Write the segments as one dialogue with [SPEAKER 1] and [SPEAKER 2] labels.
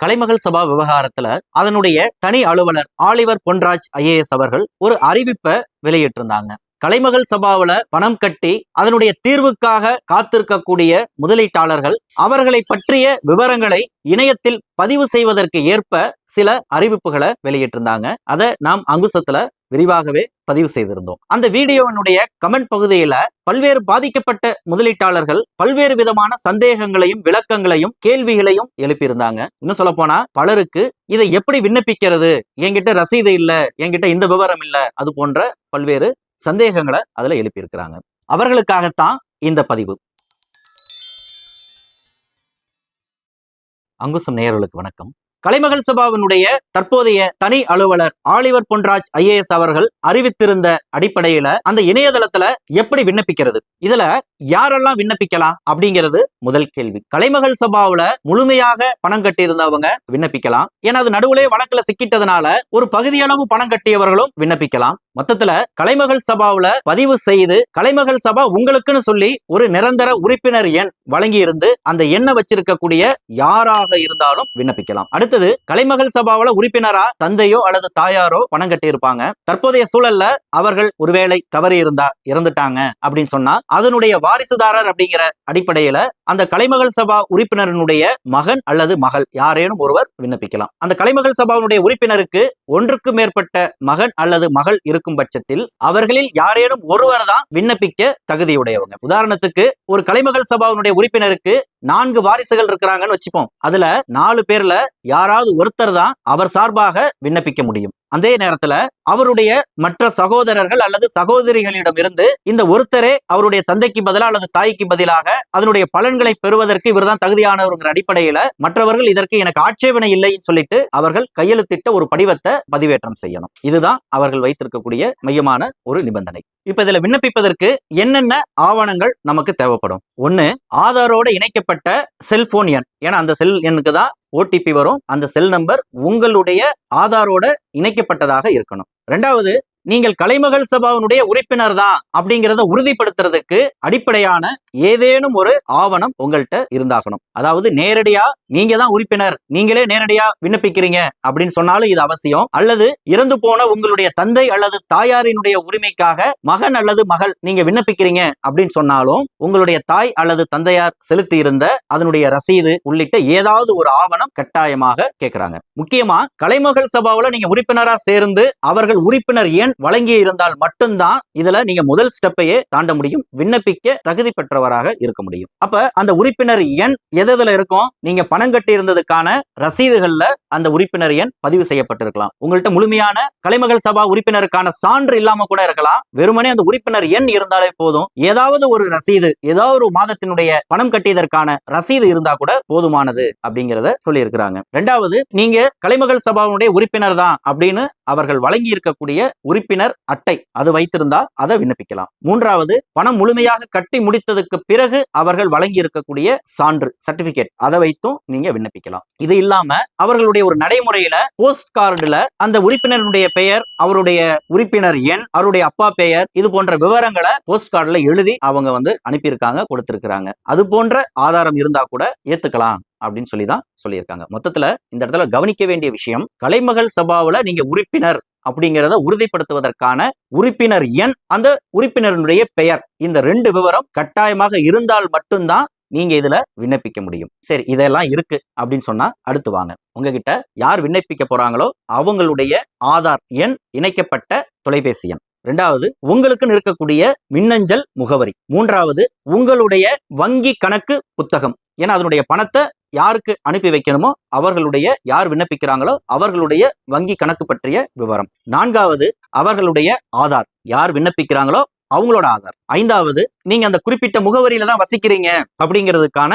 [SPEAKER 1] கலைமகள் சபா விவகாரத்துல அதனுடைய தனி அலுவலர் ஆலிவர் பொன்ராஜ் ஐஏஎஸ் அவர்கள் ஒரு அறிவிப்பை வெளியிட்டிருந்தாங்க. கலைமகள் சபாவுல பணம் கட்டி அதனுடைய தீர்வுக்காக காத்திருக்கக்கூடிய முதலீட்டாளர்கள் அவர்களை பற்றிய விவரங்களை இணையத்தில் பதிவு செய்வதற்கு ஏற்ப சில அறிவிப்புகளை வெளியிட்டிருந்தாங்க. அதை நாம் அங்குசத்துல விரிவாகவே பதிவு செய்திருந்தோம். அந்த வீடியோவினுடைய கமெண்ட் பகுதியில பல்வேறு பாதிக்கப்பட்ட முதலீட்டாளர்கள் பல்வேறு விதமான சந்தேகங்களையும் விளக்கங்களையும் கேள்விகளையும் எழுப்பியிருந்தாங்க. இன்னும் சொல்ல போனா பலருக்கு இதை எப்படி விண்ணப்பிக்கிறது? என்கிட்ட ரசீது இல்ல என்கிட்ட இந்த விவரம் இல்ல அது போன்ற பல்வேறு சந்தேகங்களை அதுல எழுப்பியிருக்கிறாங்க. அவர்களுக்காகத்தான் இந்த பதிவு. அங்குசம் நேயர்களுக்கு வணக்கம். கலைமகள் சபாவினுடைய தற்போதைய தனி அலுவலர் ஆலிவர் பொன்ராஜ் ஐஏஎஸ் அவர்கள் அறிவித்திருந்த அடிப்படையில அந்த இணையதளத்துல எப்படி விண்ணப்பிக்கிறது? இதுல யாரெல்லாம் விண்ணப்பிக்கலாம் அப்படிங்கிறது முதல் கேள்வி. கலைமகள் சபாவில முழுமையாக பணம் கட்டியிருந்தவங்க விண்ணப்பிக்கலாம். ஏன்னா அது நடுவுலே வழக்குல சிக்கிட்டதுனால ஒரு பகுதியளவு பணம் கட்டியவர்களும் விண்ணப்பிக்கலாம். மொத்தத்துல கலைமகள் சபாவில பதிவு செய்து கலைமகள் சபா உங்களுக்குன்னு சொல்லி ஒரு நிரந்தர உறுப்பினர் எண் வழங்கி இருந்து அந்த எண்ணை வச்சிருக்கக்கூடிய யாராக இருந்தாலும் விண்ணப்பிக்கலாம். அடுத்தது கலைமகள் சபாவில உறுப்பினரா தந்தையோ அல்லது தாயாரோ பணம் கட்டி இருப்பாங்க தற்போதைய சூழல்ல அவர்கள் ஒருவேளை தவறி இருந்தா இறந்துட்டாங்க அப்படின்னு சொன்னா அதனுடைய வாரிசுதாரர் அப்படிங்கிற அடிப்படையில அந்த கலைமகள் சபா உறுப்பினரினுடைய மகன் அல்லது மகள் யாரேனும் ஒருவர் விண்ணப்பிக்கலாம். அந்த கலைமகள் சபாவினுடைய உறுப்பினருக்கு ஒன்றுக்கு மேற்பட்ட மகன் அல்லது மகள் இருக்கும் பட்சத்தில் அவர்களில் யாரேனும் ஒருவர் தான் விண்ணப்பிக்க தகுதியுடையவங்க. உதாரணத்துக்கு ஒரு கலைமகள் சபாவினுடைய உறுப்பினருக்கு நான்கு வாரிசுகள் இருக்கிறாங்கன்னு வச்சுப்போம். அதுல நாலு பேர்ல யாராவது ஒருத்தர் தான் அவர் சார்பாக விண்ணப்பிக்க முடியும். அதே நேரத்துல அவருடைய மற்ற சகோதரர்கள் அல்லது சகோதரிகளிடம் இருந்து இந்த ஒருத்தரே அவருடைய தந்தைக்கு பதிலா அல்லது தாய்க்கு பதிலாக அதனுடைய பலன் பெறுவதற்கு இவர்தான் தகுதியானவருங்கிற அடிப்படையில மற்றவர்கள் இதற்கு எனக்கு ஆட்சேபனை இல்லைன்னு சொல்லிட்டு அவர்கள் கையெழுத்திட்ட ஒரு படிவத்தை பதிவேற்றம் செய்யணும். இதுதான் அவர்கள் வைத்திருக்கக்கூடிய மையமான ஒரு நிபந்தனை. இப்ப இதுல விண்ணப்பிப்பதற்கு என்னென்ன ஆவணங்கள் நமக்கு தேவைப்படும்? ஒண்ணு ஆதாரோட இணைக்கப்பட்ட செல்போன் எண். ஏன்னா அந்த செல் எண்ணுக்கு தான் ஓடிபி வரும். அந்த செல் நம்பர் உங்களுடைய ஆதாரோட இணைக்கப்பட்டதாக இருக்கணும். ரெண்டாவது நீங்கள் கலைமகள் சபாவினுடைய உறுப்பினர் தான் அப்படிங்கிறத உறுதிப்படுத்துறதுக்கு அடிப்படையான ஏதேனும் ஒரு ஆவணம் உங்கள்கிட்ட இருந்தாகணும். அதாவது நேரடியா நீங்க தான் உறுப்பினர் நீங்களே நேரடியா விண்ணப்பிக்கிறீங்க அப்படின்னு சொன்னாலும் இது அவசியம். அல்லது இறந்து போன உங்களுடைய தந்தை அல்லது தாயாரினுடைய உரிமைக்காக மகன் அல்லது மகள் நீங்க விண்ணப்பிக்கிறீங்க அப்படின்னு சொன்னாலும் உங்களுடைய தாய் அல்லது தந்தையார் செலுத்தி இருந்த அதனுடைய ரசீது உள்ளிட்ட ஏதாவது ஒரு ஆவணம் கட்டாயமாக கேட்கிறாங்க முக்கியமா கலைமகள் சபாவில் நீங்க உறுப்பினரா சேர்ந்து அவர்கள் உறுப்பினர் ஏன் எண் வழங்கி இருந்தால் மட்டும்தான் இதுல நீங்க முதல் ஸ்டெப்பையே தாண்ட முடியும். விண்ணப்பிக்க தகுதி பெற்றவராக இருக்க முடியும். அப்ப அந்த உறுப்பினர் எண் எதுல இருக்கும்? நீங்க பணம் கட்டி இருந்ததுக்கான ரசீதுகள்ல அந்த உறுப்பினர் எண் பதிவு செய்யப்பட்டிருக்கலாம். உங்கள்கிட்ட முழுமையான கலைமகள் சபா உறுப்பினருக்கான சான்று இல்லாம கூட இருக்கலாம். வெறுமனே அந்த உறுப்பினர் எண் இருந்தாலே போதும். ஏதாவது ஒரு ரசீது ஏதாவது ஒரு மாதத்தினுடைய பணம் கட்டியதற்கான ரசீது இருந்தா கூட போதுமானது அப்படிங்கிறத சொல்லி இருக்கிறாங்க ரெண்டாவது நீங்க கலைமகள் சபாவுடைய உறுப்பினர் தான் அப்படின்னு அவர்கள் வழங்கி இருக்கக்கூடிய உறுப்பினர் அட்டை அது வைத்திருந்தால் அதை விண்ணப்பிக்கலாம். மூன்றாவது பணம் முழுமையாக கட்டி முடித்ததுக்கு பிறகு அவர்கள் வழங்கி இருக்கக்கூடிய சான்று சர்டிபிகேட். அதை வைத்தும் நீங்க விண்ணப்பிக்கலாம். இது இல்லாம அவர்களுடைய ஒரு நடைமுறையில போஸ்ட் கார்டுல அந்த உறுப்பினருடைய பெயர் அவருடைய உறுப்பினர் எண் அவருடைய அப்பா பெயர் இது போன்ற விவரங்களை போஸ்ட் கார்டுல எழுதி அவங்க வந்து அனுப்பியிருக்காங்க கொடுத்திருக்கிறாங்க. அது போன்ற ஆதாரம் இருந்தா கூட ஏத்துக்கலாம். அப்படின்னு சொல்லி தான் சொல்லியிருக்காங்க. மொத்தத்துல இந்த இடத்துல கவனிக்க வேண்டிய விஷயம் கலைமகள் சபாவில் நீங்க உறுப்பினர் அப்படிங்கிறத உறுதிப்படுத்துவதற்கான உறுப்பினர் எண் அந்த உறுப்பினருடைய பெயர். இந்த ரெண்டு விவரம் கட்டாயமாக இருந்தால் மட்டும்தான் நீங்க இதுல விண்ணப்பிக்க முடியும். சரி இதெல்லாம் இருக்கு அப்படின்னு சொன்னா அடுத்து வாங்க. உங்ககிட்ட யார் விண்ணப்பிக்க போறாங்களோ அவங்களுடைய ஆதார் எண் இணைக்கப்பட்ட தொலைபேசி எண். ரெண்டாவது உங்களுக்குன்னு இருக்கக்கூடிய மின்னஞ்சல் முகவரி. மூன்றாவது உங்களுடைய வங்கி கணக்கு புத்தகம். ஏன்னா அதனுடைய பணத்தை யாருக்கு அனுப்பி வைக்கணுமோ அவர்களுடைய யார் விண்ணப்பிக்கிறாங்களோ அவர்களுடைய வங்கி கணக்கு பற்றிய விவரம். நான்காவது அவர்களுடைய ஆதார். யார் விண்ணப்பிக்கிறாங்களோ அவங்களோட ஆதார். ஐந்தாவது நீங்க அந்த குறிப்பிட்ட முகவரியில தான் வசிக்கிறீங்க அப்படிங்கிறதுக்கான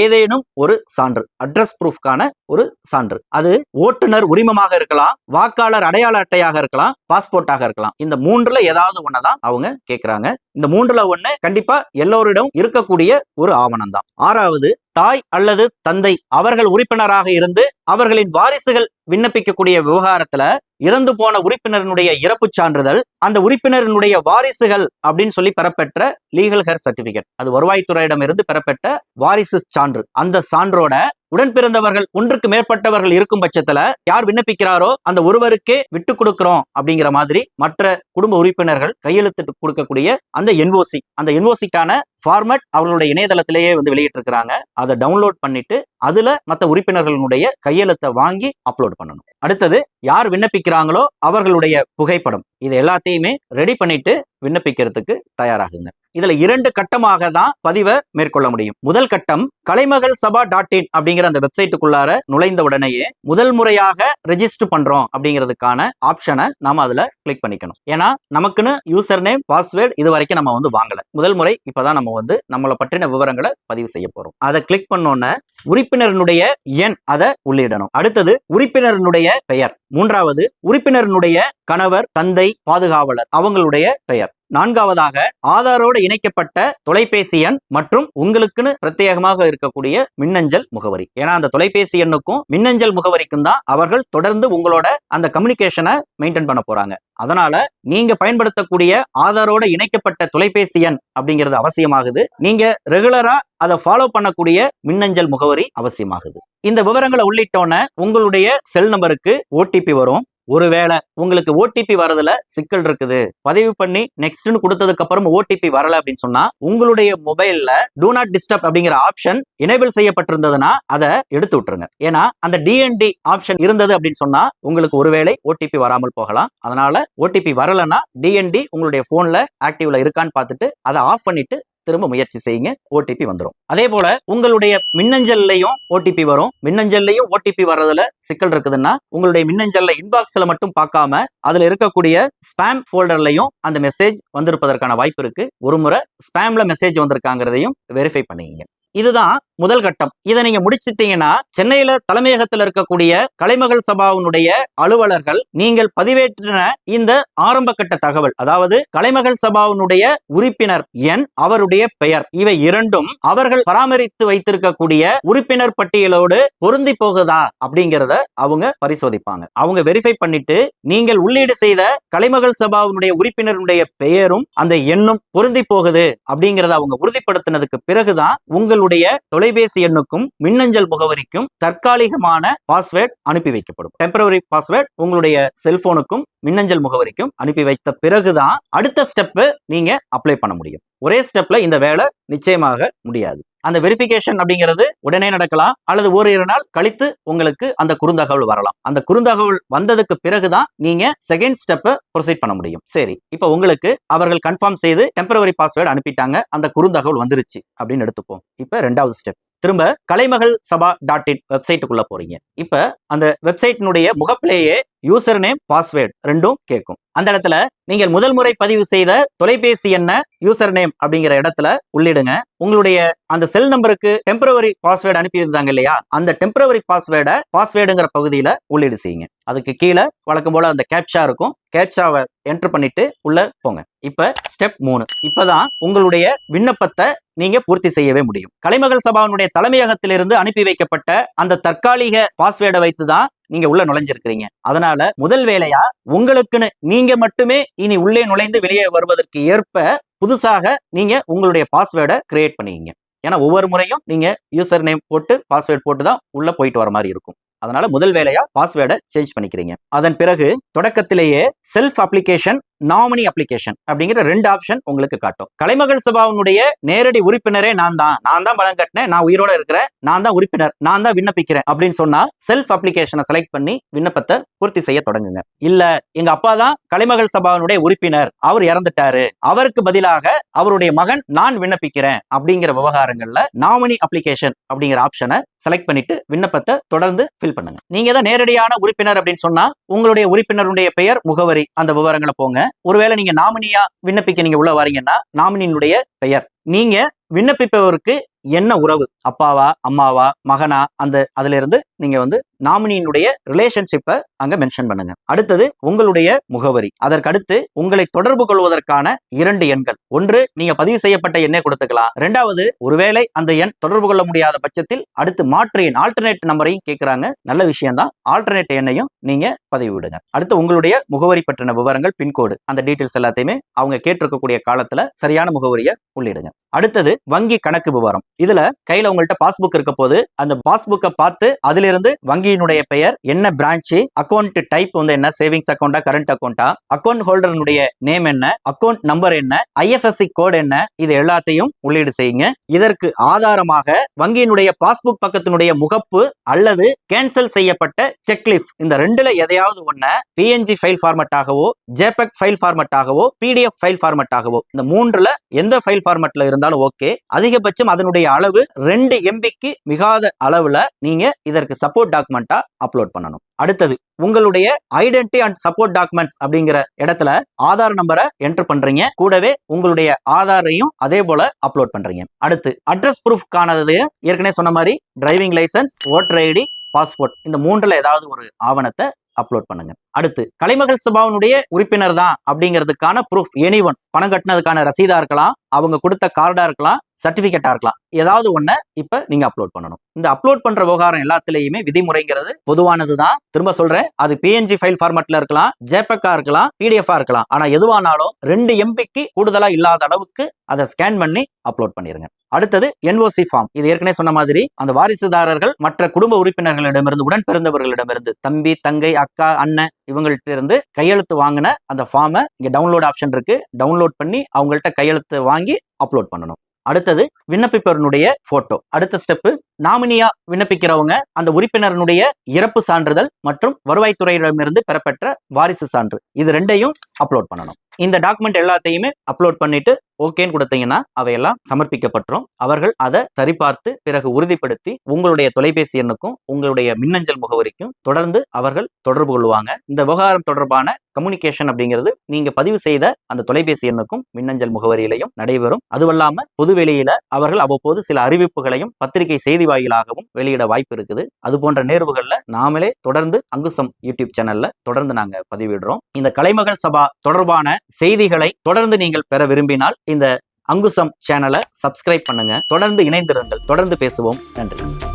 [SPEAKER 1] ஏதேனும் ஒரு சான்று. அட்ரஸ் ப்ரூஃப்கான ஒரு சான்று. அது ஓட்டுநர் உரிமமாக இருக்கலாம் வாக்காளர் அடையாள அட்டையாக இருக்கலாம் பாஸ்போர்ட்டாக இருக்கலாம். இந்த மூன்றுல ஏதாவது ஒன்னதான் அவங்க கேட்கிறாங்க இந்த மூன்றுல ஒண்ணு கண்டிப்பா எல்லோரிடம் இருக்கக்கூடிய ஒரு ஆவணம் தான். ஆறாவது தாய் அல்லது தந்தை அவர்கள் உறுப்பினராக இருந்து அவர்களின் வாரிசுகள் விண்ணப்பிக்கக்கூடிய விவகாரத்துல இறந்து போன உறுப்பினரினுடைய இறப்பு சான்றிதழ் அந்த உறுப்பினரினுடைய வாரிசுகள் அப்படின்னு சொல்லி பெறப்பெற்ற லீகல் ஹேர் சர்டிபிகேட் அது வருவாய்த்துறையிடம் இருந்து பெறப்பட்ட வாரிசு சான்று. அந்த சான்றோட உடன் பிறந்தவர்கள் ஒன்றுக்கு மேற்பட்டவர்கள் இருக்கும் பட்சத்துல யார் விண்ணப்பிக்கிறாரோ அந்த ஒருவருக்கே விட்டு கொடுக்கிறோம் அப்படிங்கிற மாதிரி மற்ற குடும்ப உறுப்பினர்கள் கையெழுத்து கொடுக்கக்கூடிய அந்த என்ஓசி அந்த என்ஓசிக்கான ஃபார்மட் அவர்களுடைய இணையதளத்திலேயே வந்து வெளியிட்டிருக்கிறாங்க. அதை டவுன்லோட் பண்ணிட்டு அதுல மற்ற உறுப்பினர்களுடைய கையெழுத்தை வாங்கி அப்லோட் பண்ணணும். அடுத்தது யார் விண்ணப்பிக்கிறாங்களோ அவர்களுடைய புகைப்படம். இது எல்லாத்தையுமே ரெடி பண்ணிட்டு விண்ணப்பிக்கிறதுக்கு தயாராகுங்க. இதுல இரண்டு கட்டமாக தான் பதிவை மேற்கொள்ள முடியும். முதல் கட்டம் கலைமகள் சபா டாட் இன் அப்படிங்கிற அந்த வெப்சைட்டுக்குள்ளார நுழைந்த உடனேயே முதல் முறையாக ரெஜிஸ்டர் பண்றோம் அப்படிங்கிறதுக்கான ஆப்ஷனை நாம அதுல கிளிக் பண்ணிக்கணும். ஏன்னா நமக்குன்னு யூசர் நேம் பாஸ்வேர்டு இது வரைக்கும் நம்ம வந்து வாங்கல. முதல் முறை இப்பதான் நம்ம வந்து நம்மளை பற்றின விவரங்களை பதிவு செய்ய போறோம். அதை கிளிக் பண்ணோன்னே உறுப்பினரினுடைய எண் அதை உள்ளிடணும். அடுத்தது உறுப்பினரினுடைய பெயர். மூன்றாவது உறுப்பினரினுடைய கணவர் தந்தை பாதுகாவலர் அவங்களுடைய பெயர். நான்காவதாக ஆதாரோடு இணைக்கப்பட்ட தொலைபேசி எண் மற்றும் உங்களுக்குன்னு பிரத்யேகமாக இருக்கக்கூடிய மின்னஞ்சல் முகவரி. ஏன்னா அந்த தொலைபேசி எண்ணுக்கும் மின்னஞ்சல் முகவரிக்கும் தான் அவர்கள் தொடர்ந்து உங்களோட அந்த கம்யூனிகேஷனை மெயின்டைன் பண்ண போறாங்க. அதனால நீங்க பயன்படுத்தக்கூடிய ஆதாரோட இணைக்கப்பட்ட தொலைபேசி எண் அப்படிங்கிறது அவசியமாகுது. நீங்க ரெகுலரா அதை ஃபாலோ பண்ணக்கூடிய மின்னஞ்சல் முகவரி அவசியமாகுது. இந்த விவரங்களை உள்ளிட்டோன்னே உங்களுடைய செல் நம்பருக்கு ஓடிபி வரும். ஒருவேளை உங்களுக்கு ஓடிபி வரதுல சிக்கல் இருக்குது. பதிவு பண்ணி நெக்ஸ்ட்னு கொடுத்ததுக்கு அப்புறம் ஓடிபி வரல அப்படின்னு சொன்னா உங்களுடைய மொபைல்ல டூ நாட் டிஸ்டர்ப் அப்படிங்கிற ஆப்ஷன் எனேபிள் செய்யப்பட்டிருந்ததுன்னா அதை எடுத்து விட்டுருங்க. ஏன்னா அந்த டிஎன்டி ஆப்ஷன் இருந்தது அப்படின்னு சொன்னா உங்களுக்கு ஒருவேளை ஓடிபி வராமல் போகலாம். அதனால ஓடிபி வரலன்னா டிஎன்டி உங்களுடைய போன்ல ஆக்டிவ்ல இருக்கான்னு பார்த்துட்டு அதை ஆஃப் பண்ணிட்டு திரும்ப முயற்சி செய்யுங்க ஓடிபி வந்துடும் அதே போல உங்களுடைய மின்னஞ்சல்லையும் ஓடிபி வரும். மின்னஞ்சல்லையும் ஓடிபி வர்றதுல சிக்கல் இருக்குதுன்னா உங்களுடைய மின்னஞ்சல்ல இன்பாக்ஸ்ல மட்டும் பார்க்காம அதுல இருக்கக்கூடிய ஸ்பாம் ஃபோல்டர்லையும் அந்த மெசேஜ் வந்திருப்பதற்கான வாய்ப்பு இருக்கு. ஒரு முறை ஸ்பாம்ல மெசேஜ் வந்திருக்காங்கிறதையும் வெரிஃபை பண்ணிக்கங்க. இதுதான் முதல் கட்டம். இதை நீங்க முடிச்சிட்டீங்கன்னா சென்னையில தலைமையகத்தில் இருக்கக்கூடிய கலைமகள் சபாவினுடைய அலுவலர்கள் நீங்கள் பதிவேற்றின இந்த ஆரம்ப கட்ட தகவல் அதாவது கலைமகள் சபாவினுடைய உறுப்பினர் எண் அவருடைய பெயர் இவை இரண்டும் அவர்கள் பராமரித்து வைத்திருக்கக்கூடிய உறுப்பினர் பட்டியலோடு பொருந்தி போகுதா அப்படிங்கிறத அவங்க பரிசோதிப்பாங்க. அவங்க வெரிஃபை பண்ணிட்டு நீங்கள் உள்ளீடு செய்த கலைமகள் சபாவினுடைய உறுப்பினருடைய பெயரும் அந்த எண்ணும் பொருந்தி போகுது அப்படிங்கிறத அவங்க உறுதிப்படுத்தினதுக்கு பிறகுதான் உங்கள் உங்களுடைய தொலைபேசி எண்ணுக்கும் மின்னஞ்சல் முகவரிக்கும் தற்காலிகமான பாஸ்வேர்ட் அனுப்பி வைக்கப்படும். டெம்பரவரி பாஸ்வேர்ட் உங்களுடைய செல்போனுக்கும் மின்னஞ்சல் முகவரிக்கும் அனுப்பி வைத்த பிறகுதான் அடுத்த ஸ்டெப் நீங்க அப்ளை பண்ண முடியும். ஒரே ஸ்டெப்ல இந்த வேலை நிச்சயமாக முடியாது. அந்த வெரிஃபிகேஷன் அப்படிங்கிறது உடனே நடக்கலாம் அல்லது ஓரிரு நாள் கழித்து உங்களுக்கு அந்த குறுந்தகவல் வரலாம். அந்த குறுந்தகவல் வந்ததுக்கு பிறகுதான் நீங்க செகண்ட் ஸ்டெப்பை ப்ரொசீட் பண்ண முடியும். சரி இப்போ உங்களுக்கு அவர்கள் கன்ஃபார்ம் செய்து டெம்பரவரி பாஸ்வேர்டு அனுப்பிட்டாங்க. அந்த குறுந்தகவல் வந்துருச்சு அப்படின்னு எடுத்துப்போம். இப்போ ரெண்டாவது ஸ்டெப் திரும்ப கலைமகள் சபா டாட் இன் வெப்சைட்டுக்குள்ள போறீங்க. இப்ப அந்த வெப்சைட்டினுடைய முகப்பிலேயே யூசர் நேம் பாஸ்வேர்டு ரெண்டும் கேட்கும். அந்த இடத்துல நீங்கள் முதல் முறை பதிவு செய்த தொலைபேசி என்ன யூசர் நேம் அப்படிங்கிற இடத்துல உள்ளிடுங்க. உங்களுடைய அந்த செல் நம்பருக்கு டெம்பரவரி பாஸ்வேர்டு அனுப்பி இருந்தாங்க இல்லையா? அந்த டெம்பரவரி பாஸ்வேர்டை பாஸ்வேர்டுங்கிற பகுதியில உள்ளீடு செய்யுங்க. அதுக்கு கீழே வழக்கம் போல் அந்த கேப்ஷா இருக்கும். கேப்ஷாவை என்ட்ரு பண்ணிட்டு உள்ளே போங்க. இப்போ ஸ்டெப் மூணு. இப்போதான் உங்களுடைய விண்ணப்பத்தை நீங்க பூர்த்தி செய்யவே முடியும். கலைமகள் சபாவினுடைய தலைமையகத்திலிருந்து அனுப்பி வைக்கப்பட்ட அந்த தற்காலிக பாஸ்வேர்டை வைத்து தான் நீங்க உள்ள நுழைஞ்சிருக்கிறீங்க. அதனால முதல் வேலையா உங்களுக்குன்னு நீங்க மட்டுமே இனி உள்ளே நுழைந்து வெளியே வருவதற்கு ஏற்ப புதுசாக நீங்க உங்களுடைய பாஸ்வேர்டை கிரியேட் பண்ணிக்கிங்க. ஏன்னா ஒவ்வொரு முறையும் நீங்க யூசர் நேம் போட்டு பாஸ்வேர்ட் போட்டு தான் உள்ள போயிட்டு வர மாதிரி இருக்கும். அதனால முதல் வேலையா பாஸ்வேர்டை சேஞ்ச் பண்ணிக்கிறீங்க. அதன் பிறகு தொடக்கத்திலேயே செல்ஃப் அப்ளிகேஷன் நாமினி அப்ளிகேஷன் அப்படிங்கிற ரெண்டு ஆப்ஷன் உங்களுக்கு காட்டும். கலைமகள் சபாவினுடைய நேரடி உறுப்பினரே நான் தான். நான் தான் பணம் கட்டினேன் நான் உயிரோட இருக்கிறேன் நான் தான் உறுப்பினர் நான் தான் விண்ணப்பிக்கிறேன் அப்படின்னு சொன்னா செல்ஃப் அப்ளிகேஷனை செலக்ட் பண்ணி விண்ணப்பத்தை பூர்த்தி செய்ய தொடங்குங்க. இல்ல எங்க அப்பா தான் கலைமகள் சபாவினுடைய உறுப்பினர் அவர் இறந்துட்டாரு அவருக்கு பதிலாக அவருடைய மகன் நான் விண்ணப்பிக்கிறேன் அப்படிங்கிற விவகாரங்கள்ல நாமினி அப்ளிகேஷன் அப்படிங்கிற ஆப்ஷனை செலக்ட் பண்ணிட்டு விண்ணப்பத்தை தொடர்ந்து ஃபில் பண்ணுங்க. நீங்க தான் நேரடியான உறுப்பினர் அப்படின்னு சொன்னா உங்களுடைய உறுப்பினருடைய பெயர் முகவரி அந்த விவரங்களை போங்க. ஒருவேளை நீங்க நாமினியா விண்ணப்பிக்க நீங்க உள்ள வரீங்கன்னா நாமினியினுடைய பெயர். நீங்க விண்ணப்பிப்பவருக்கு என்ன உறவு? அப்பாவா அம்மாவா மகனா? அந்த அதுல இருந்து நீங்க வந்து நாமினியினுடைய ரிலேஷன்ஷிப்பை அங்க மென்ஷன் பண்ணுங்க. அடுத்தது உங்களுடைய முகவரி. அதற்கடுத்து உங்களை தொடர்பு கொள்வதற்கான இரண்டு எண்கள். ஒன்று நீங்க பதிவு செய்யப்பட்ட எண்ணை கொடுத்துக்கலாம். ரெண்டாவது ஒருவேளை அந்த எண் தொடர்பு கொள்ள முடியாத பட்சத்தில் அடுத்து மாற்று எண் ஆல்டர்னேட் நம்பரையும் கேட்கறாங்க நல்ல விஷயம் தான் ஆல்டர்னேட் எண்ணையும் நீங்க பதிவு விடுங்க. அடுத்து உங்களுடைய முகவரி பற்றின விவரங்கள் பின்கோடு அந்த டீட்டெயில்ஸ் எல்லாத்தையுமே அவங்க கேட்டிருக்கக்கூடிய காலத்துல சரியான முகவரியை உள்ளிடுங்க. அடுத்தது வங்கி கணக்கு விவரம். இதுல கையில உங்கள்ட்ட பாஸ்புக் இருக்க போது அந்த பாஸ்புக்கை பார்த்து அதுல இருந்து வங்கியினுடைய பெயர் என்ன பிரான்ச்சு அக்கௌண்ட் டைப் வந்து என்ன சேவிங்ஸ் அக்கௌண்டா கரண்ட் அக்கௌண்டா அக்கௌண்ட் ஹோல்டர்னுடைய நேம் என்ன அக்கௌண்ட் நம்பர் என்ன ஐஎஃப்எஸ்சி கோட் என்ன இது எல்லாத்தையும் உள்ளீடு செய்யுங்க. இதற்கு ஆதாரமாக வங்கியினுடைய பாஸ்புக் பக்கத்தினுடைய முகப்பு அல்லது கேன்சல் செய்யப்பட்ட செக்லிஃப் இந்த ரெண்டுல எதையாவது ஒன்ன பிஎன்ஜி ஃபைல் ஃபார்மட்டாகவோ ஜேபெக் ஃபைல் ஃபார்மட்டாகவோ பிடிஎஃப் ஃபைல் ஃபார்மட்டாகவோ இந்த மூன்றுல எந்த ஃபைல் ஃபார்மட்ல இருந்தாலும் ஓகே அதிகபட்சம் அதனுடைய அளவு ரெண்டு எம்பிக்கு மிகாத அளவுல நீங்க இதற்கு சப்போர்ட் டாக்குமெண்டா அப்லோட் பண்ணணும். அடுத்தது உங்களுடைய ஐடென்டி அண்ட் சப்போர்ட் டாக்குமெண்ட்ஸ் அப்படிங்கிற இடத்துல ஆதார் நம்பரை என்டர் பண்றீங்க. கூடவே உங்களுடைய ஆதாரையும் அதே போல அப்லோட் பண்றீங்க. அடுத்து அட்ரஸ் ப்ரூஃப்கானது ஏற்கனவே சொன்ன மாதிரி driving licence voter ID passport இந்த மூன்றுல ஏதாவது ஒரு ஆவணத்தை அப்லோட் பண்ணுங்க. அடுத்து கலைமகள் சபாவினுடைய உறுப்பினர் தான் அப்படிங்கிறதுக்கான ப்ரூஃப் எனி ஒன் பணம் கட்டினதுக்கான ரசீதா இருக்கலாம் அவங்க கொடுத்த கார்டா இருக்கலாம் சர்டிபிகேட்டா இருக்கலாம். ஏதாவது ஒன்று இப்ப நீங்க அப்லோட் பண்ணணும். இந்த அப்லோட் பண்ற விவகாரம் எல்லாத்துலயுமே விதிமுறைங்கிறது பொதுவானது தான் திரும்ப சொல்றேன் அது பிஎன்ஜி ஃபைல் ஃபார்மட்ல இருக்கலாம் ஜேபெக்கா இருக்கலாம் பிடிஎஃபா இருக்கலாம். ஆனா எதுவானாலும் ரெண்டு எம்பிக்கு கூடுதலா இல்லாத அளவுக்கு அதை ஸ்கேன் பண்ணி அப்லோட் பண்ணிருங்க. அடுத்தது என்ஓசி ஃபார்ம் இது ஏற்கனவே சொன்ன மாதிரி அந்த வாரிசுதாரர்கள் மற்ற குடும்ப உறுப்பினர்களிடமிருந்து உடன் பிறந்தவர்களிடமிருந்து தம்பி தங்கை அக்கா அண்ணன் இவங்கள்ட்ட இருந்து கையெழுத்து வாங்கின அந்த ஃபார்மை இங்க டவுன்லோட் ஆப்ஷன் இருக்கு. டவுன்லோட் பண்ணி அவங்கள்ட்ட கையெழுத்து வாங்கி அப்லோட் பண்ணணும். அடுத்தது விண்ணப்பிப்பவருடைய போட்டோ அடுத்த ஸ்டெப்பு நாமினியா விண்ணப்பிக்கிறவங்க அந்த உறுப்பினருடைய இறப்பு சான்றிதழ் மற்றும் வருவாய்த்துறையிடமிருந்து பெறப்பெற்ற வாரிசு சான்று. இது ரெண்டையும் அப்லோட் பண்ணணும். இந்த டாக்குமெண்ட் எல்லாத்தையுமே அப்லோட் பண்ணிட்டு ஓகேன்னு கொடுத்தீங்கன்னா அவையெல்லாம் சமர்ப்பிக்கப்பட்டுரும். அவர்கள் அதை சரிபார்த்து பிறகு உறுதிப்படுத்தி உங்களுடைய தொலைபேசி எண்ணுக்கும் உங்களுடைய மின்னஞ்சல் முகவரிக்கும் தொடர்ந்து அவர்கள் தொடர்பு கொள்வாங்க. இந்த விவகாரம் தொடர்பான கம்யூனிகேஷன் அப்படிங்கிறது நீங்க பதிவு செய்த அந்த தொலைபேசி எண்ணுக்கும் மின்னஞ்சல் முகவரியிலையும் நடைபெறும். அதுவல்லாம பொதுவெளியில அவர்கள் அவ்வப்போது சில அறிவிப்புகளையும் பத்திரிகை செய்தி வாயிலாகவும் வெளியிட வாய்ப்பு இருக்குது. அது போன்ற நேர்வுகள்ல நாமளே தொடர்ந்து அங்குசம் யூடியூப் சேனல்ல தொடர்ந்து நாங்க பதிவிடுறோம். இந்த கலைமகள் சபா தொடர்பான செய்திகளை தொடர்ந்து நீங்கள் பெற விரும்பினால் இந்த அங்குசம் சேனலை சப்ஸ்கிரைப் பண்ணுங்க. தொடர்ந்து இணைந்திருங்கள். தொடர்ந்து பேசுவோம். நன்றி.